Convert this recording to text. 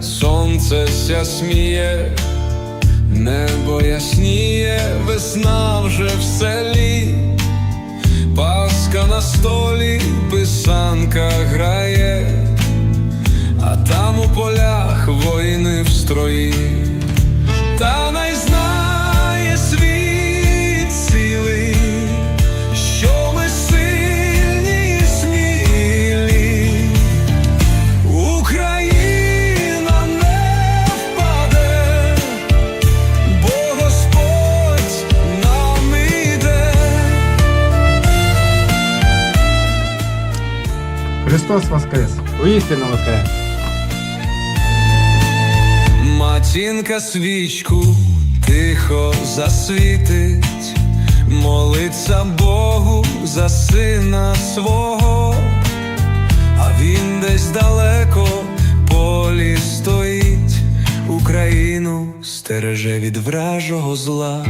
сонце ся сміє, небо ясніє, весна вже в селі, Паска на столі, писанка грає, а там у полях воїни в строї, Христос Воскрес! Воістину Воскрес! Матінка свічку тихо засвітить, молиться Богу за сина свого, а він десь далеко полі стоїть, Україну стереже від вражого зла.